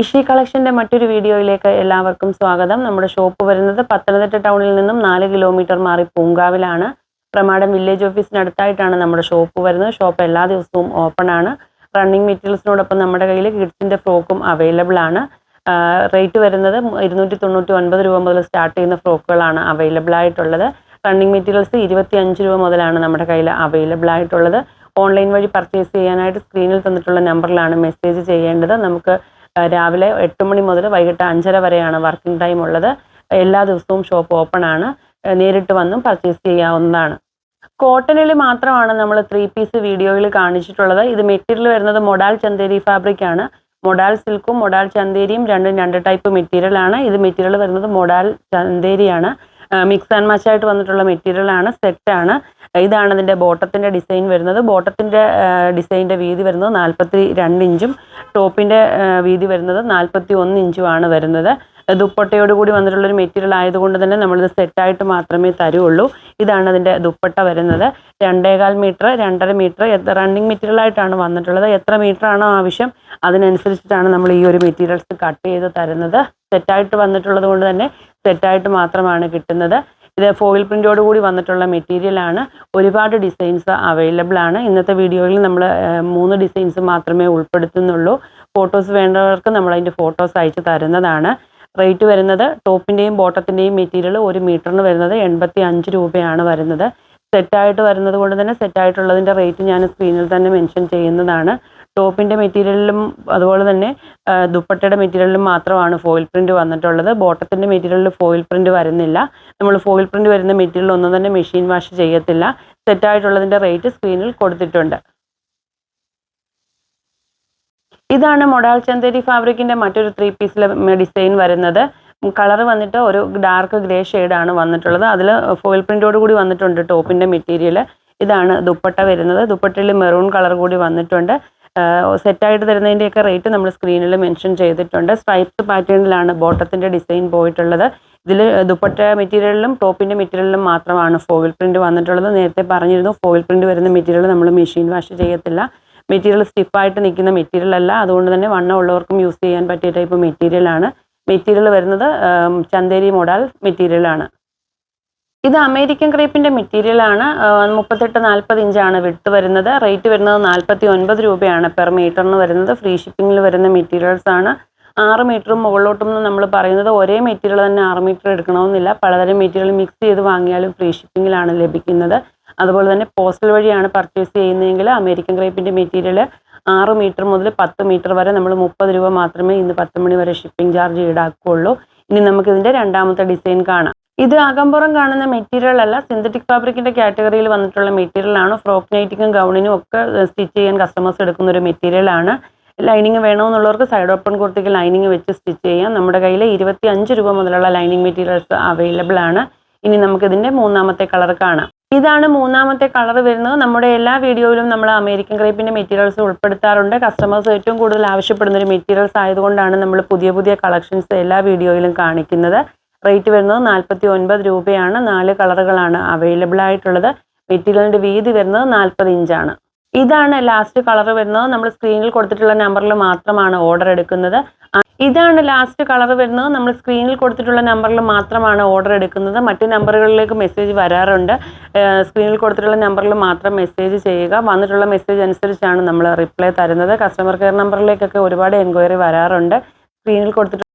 ഇഷി കളക്ഷന്റെ മറ്റൊരു വീഡിയോയിലേക്ക് എല്ലാവർക്കും സ്വാഗതം. നമ്മുടെ ഷോപ്പ് വരുന്നത് പത്തനംതിട്ട ടൗണിൽ നിന്നും നാല് കിലോമീറ്റർ മാറി പൂങ്കാവിലാണ്. പ്രമാടം വില്ലേജ് ഓഫീസിനടുത്തായിട്ടാണ് നമ്മുടെ ഷോപ്പ് വരുന്നത്. ഷോപ്പ് എല്ലാ ദിവസവും ഓപ്പൺ ആണ്. റണ്ണിങ് മെറ്റീരിയൽസിനോടൊപ്പം നമ്മുടെ കയ്യിൽ കിഡ്സിന്റെ ഫ്രോക്കും അവൈലബിൾ ആണ്. റേറ്റ് വരുന്നത് ഇരുന്നൂറ്റി തൊണ്ണൂറ്റി ഒൻപത് രൂപ മുതൽ സ്റ്റാർട്ട് ചെയ്യുന്ന ഫ്രോക്കുകളാണ് അവൈലബിൾ ആയിട്ടുള്ളത്. റണ്ണിങ് മെറ്റീരിയൽസ് ഇരുപത്തി അഞ്ച് രൂപ മുതലാണ് നമ്മുടെ കയ്യിൽ അവൈലബിൾ ആയിട്ടുള്ളത്. ഓൺലൈൻ വഴി പർച്ചേസ് ചെയ്യാനായിട്ട് സ്ക്രീനിൽ തന്നിട്ടുള്ള നമ്പറിലാണ് മെസ്സേജ് ചെയ്യേണ്ടത്. നമുക്ക് രാവിലെ എട്ട് മണി മുതൽ വൈകിട്ട് അഞ്ചര വരെയാണ് വർക്കിംഗ് ടൈം ഉള്ളത്. എല്ലാ ദിവസവും ഷോപ്പ് ഓപ്പൺ ആണ്. നേരിട്ട് വന്നും പർച്ചേസ് ചെയ്യാവുന്നതാണ്. കോട്ടണിൽ മാത്രമാണ് നമ്മൾ ത്രീ പീസ് വീഡിയോയിൽ കാണിച്ചിട്ടുള്ളത്. ഇത് മെറ്റീരിയൽ വരുന്നത് മൊഡാൽ ചന്തേരി ഫാബ്രിക് ആണ്. മൊഡാൽ സിൽക്കും മൊഡാൽ ചന്തേരിയും രണ്ടും രണ്ട് ടൈപ്പ് മെറ്റീരിയൽ ആണ്. ഇത് മെറ്റീരിയൽ വരുന്നത് മൊഡാൽ ചന്തേരിയാണ് മിക്സ് ആൻഡ് മാച്ച് ആയിട്ട് വന്നിട്ടുള്ള മെറ്റീരിയൽ ആണ്. സെറ്റ് ആണ്. ഇതാണ് അതിന്റെ ബോട്ടത്തിന്റെ ഡിസൈൻ വരുന്നത്. ബോട്ടത്തിന്റെ ഡിസൈന്റെ വീതി വരുന്നത് നാൽപ്പത്തി രണ്ട് ഇഞ്ചും ടോപ്പിന്റെ വീതി വരുന്നത് നാൽപ്പത്തി ഒന്ന് ഇഞ്ചുമാണ് വരുന്നത്. ദുപ്പട്ടയോട് കൂടി വന്നിട്ടുള്ള ഒരു മെറ്റീരിയൽ ആയതുകൊണ്ട് തന്നെ നമ്മളിത് സെറ്റായിട്ട് മാത്രമേ തരുള്ളൂ. ഇതാണ് അതിന്റെ ദുപ്പട്ട വരുന്നത്. രണ്ടേകാൽ മീറ്റർ രണ്ടര മീറ്റർ എത്ര റണ്ണിങ് മെറ്റീരിയൽ ആയിട്ടാണ് വന്നിട്ടുള്ളത് എത്ര മീറ്റർ ആണോ ആവശ്യം അതിനനുസരിച്ചിട്ടാണ് നമ്മൾ ഈ ഒരു മെറ്റീരിയൽസ് കട്ട് ചെയ്ത് തരുന്നത്. സെറ്റായിട്ട് വന്നിട്ടുള്ളത് കൊണ്ട് തന്നെ സെറ്റായിട്ട് മാത്രമാണ് കിട്ടുന്നത്. ഇത് ഫോയിൽ പ്രിന്റോട് കൂടി വന്നിട്ടുള്ള മെറ്റീരിയൽ ആണ്. ഒരുപാട് ഡിസൈൻസ് അവൈലബിൾ ആണ്. ഇന്നത്തെ വീഡിയോയിൽ നമ്മൾ മൂന്ന് ഡിസൈൻസ് മാത്രമേ ഉൾപ്പെടുത്തുന്നുള്ളൂ. ഫോട്ടോസ് വേണ്ടവർക്ക് നമ്മൾ അതിന്റെ ഫോട്ടോസ് അയച്ചു തരുന്നതാണ്. റേറ്റ് വരുന്നത് ടോപ്പിന്റെയും ബോട്ടത്തിന്റെയും മെറ്റീരിയൽ ഒരു മീറ്ററിന് വരുന്നത് എൺപത്തി അഞ്ച് രൂപയാണ് വരുന്നത്. സെറ്റായിട്ട് വരുന്നത് കൊണ്ട് തന്നെ സെറ്റായിട്ടുള്ളതിന്റെ റേറ്റ് ഞാൻ സ്ക്രീനിൽ തന്നെ മെൻഷൻ ചെയ്യുന്നതാണ്. ടോപ്പിന്റെ മെറ്റീരിയലിലും അതുപോലെ തന്നെ ദുപ്പട്ടയുടെ മെറ്റീരിയലിലും മാത്രമാണ് ഫോയിൽ പ്രിന്റ് വന്നിട്ടുള്ളത്. ബോട്ടത്തിന്റെ മെറ്റീരിയലിൽ ഫോയിൽ പ്രിന്റ് വരുന്നില്ല. നമ്മൾ ഫോയിൽ പ്രിന്റ് വരുന്ന മെറ്റീരിയൽ ഒന്നും തന്നെ മെഷീൻ വാഷ് ചെയ്യത്തില്ല. സെറ്റായിട്ടുള്ളതിന്റെ റേറ്റ് സ്ക്രീനിൽ കൊടുത്തിട്ടുണ്ട്. ഇതാണ് മൊഡാൽ ചന്തേരി ഫാബ്രിക്കിന്റെ മറ്റൊരു ത്രീ പീസിലെ ഡിസൈൻ വരുന്നത്. കളർ വന്നിട്ട് ഒരു ഡാർക്ക് ഗ്രേ ആണ് വന്നിട്ടുള്ളത്. അതിൽ ഫോയിൽ പ്രിന്റോട് കൂടി വന്നിട്ടുണ്ട് ടോപ്പിന്റെ മെറ്റീരിയൽ ഇതാണ് ദുപ്പട്ട വരുന്നത്. ദുപ്പട്ടയിൽ മെറൂൺ കളർ കൂടി വന്നിട്ടുണ്ട്. സെറ്റായിട്ട് തരുന്നതിന്റെയൊക്കെ റേറ്റ് നമ്മൾ സ്ക്രീനിൽ മെൻഷൻ ചെയ്തിട്ടുണ്ട്. സ്ട്രൈപ്പ് പാറ്റേണിലാണ് ബോട്ടത്തിന്റെ ഡിസൈൻ പോയിട്ടുള്ളത്. ഇതിൽ ദുപ്പട്ട മെറ്റീരിയലിലും ടോപ്പിന്റെ മെറ്റീരിയലിലും മാത്രമാണ് ഫോവിൽ പ്രിന്റ് വന്നിട്ടുള്ളത്. നേരത്തെ പറഞ്ഞിരുന്നു ഫോവിൽ പ്രിന്റ് വരുന്ന മെറ്റീരിയൽ നമ്മൾ മെഷീൻ വാഷ് ചെയ്യത്തില്ല. മെറ്റീരിയൽ സ്റ്റിഫായിട്ട് നിൽക്കുന്ന മെറ്റീരിയൽ അല്ല. അതുകൊണ്ട് തന്നെ വണ്ണം ഉള്ളവർക്കും യൂസ് ചെയ്യാൻ പറ്റിയ ടൈപ്പ് മെറ്റീരിയലാണ്. മെറ്റീരിയൽ വരുന്നത് ചന്തേരി മോഡൽ മെറ്റീരിയൽ ആണ് ഇത് അമേരിക്കൻ ക്രേപ്പിന്റെ മെറ്റീരിയൽ ആണ്. മുപ്പത്തെട്ട് നാൽപ്പത് ഇഞ്ചാണ് വിട്ട് വരുന്നത്. റേറ്റ് വരുന്നത് നാൽപ്പത്തി ഒൻപത് രൂപയാണ് പെർ മീറ്ററിന് വരുന്നത്. ഫ്രീ ഷിപ്പിംഗിൽ വരുന്ന മെറ്റീരിയൽസ് ആണ്. ആറ് മീറ്ററും മുകളിലോട്ടും നമ്മൾ പറയുന്നത് ഒരേ മെറ്റീരിയൽ തന്നെ ആറ് മീറ്റർ എടുക്കണമെന്നില്ല. പലതരം മെറ്റീരിയൽ മിക്സ് ചെയ്ത് വാങ്ങിയാലും ഫ്രീ ഷിപ്പിങ്ങിലാണ് ലഭിക്കുന്നത്. അതുപോലെ തന്നെ പോസ്റ്റൽ വഴിയാണ് പർച്ചേസ് ചെയ്യുന്നതെങ്കിൽ അമേരിക്കൻ ക്രേപ്പിന്റെ മെറ്റീരിയൽ ആറ് മീറ്റർ മുതൽ പത്ത് മീറ്റർ വരെ നമ്മൾ മുപ്പത് രൂപ മാത്രമേ ഇന്ന് പത്ത് മണി വരെ ഷിപ്പിംഗ് ചാർജ് ഈടാക്കുകയുള്ളൂ ഇനി നമുക്കിതിന്റെ രണ്ടാമത്തെ ഡിസൈൻ കാണാം. ഇത് അകമ്പുറം കാണുന്ന മെറ്റീരിയൽ അല്ല. സിന്തറ്റിക് ഫാബ്രിക്കിന്റെ കാറ്റഗറിയിൽ വന്നിട്ടുള്ള മെറ്റീരിയൽ ആണ്. ഫ്രോക്ക് നൈറ്റിക്കും ഗൗണിനും ഒക്കെ സ്റ്റിച്ച് ചെയ്യാൻ കസ്റ്റമേഴ്സ് എടുക്കുന്ന ഒരു മെറ്റീരിയൽ ആണ്. ലൈനിങ് വേണമെന്നുള്ളവർക്ക് സൈഡ് ഓപ്പൺ കുർത്തിക്ക് ലൈനിങ് വെച്ച് സ്റ്റിച്ച് ചെയ്യാം. നമ്മുടെ കയ്യിൽ ഇരുപത്തി അഞ്ച് രൂപ മുതലുള്ള ലൈനിങ് മെറ്റീരിയൽസ് അവൈലബിൾ ആണ്. ഇനി നമുക്ക് ഇതിന്റെ മൂന്നാമത്തെ കളർ കാണാം. ഇതാണ് മൂന്നാമത്തെ കളർ വരുന്നത്. നമ്മുടെ എല്ലാ വീഡിയോയിലും നമ്മൾ അമേരിക്കൻ ക്രേപ്പിന്റെ മെറ്റീരിയൽസ് ഉൾപ്പെടുത്താറുണ്ട്. കസ്റ്റമേഴ്സ് ഏറ്റവും കൂടുതൽ ആവശ്യപ്പെടുന്ന ഒരു മെറ്റീരിയൽസ് ആയതുകൊണ്ടാണ് നമ്മൾ പുതിയ പുതിയ കളക്ഷൻസ് എല്ലാ വീഡിയോയിലും കാണിക്കുന്നത്. റേറ്റ് വരുന്നത് നാൽപ്പത്തി ഒൻപത് രൂപയാണ്. നാല് കളറുകളാണ് അവൈലബിൾ ആയിട്ടുള്ളത്. മെറ്റീരിയലിന്റെ വീതി വരുന്നത് നാൽപ്പത് ഇഞ്ചാണ്. ഇതാണ് ലാസ്റ്റ് കളർ വരുന്നത്. നമ്മൾ സ്ക്രീനിൽ കൊടുത്തിട്ടുള്ള നമ്പറിൽ മാത്രമാണ് ഓർഡർ എടുക്കുന്നത്. ഇതാണ് ലാസ്റ്റ് കളർ വരുന്നത്. നമ്മൾ സ്ക്രീനിൽ കൊടുത്തിട്ടുള്ള നമ്പറിൽ മാത്രമാണ് ഓർഡർ എടുക്കുന്നത്. മറ്റ് നമ്പറുകളിലേക്ക് മെസ്സേജ് വരാറുണ്ട്. സ്ക്രീനിൽ കൊടുത്തിട്ടുള്ള നമ്പറിൽ മാത്രം മെസ്സേജ് ചെയ്യുക. വന്നിട്ടുള്ള മെസ്സേജ് അനുസരിച്ചാണ് നമ്മൾ റിപ്ലൈ തരുന്നത്. കസ്റ്റമർ കെയർ നമ്പറിലേക്കൊക്കെ ഒരുപാട് എൻക്വയറി വരാറുണ്ട്. സ്ക്രീനിൽ കൊടുത്തിട്ടുള്ള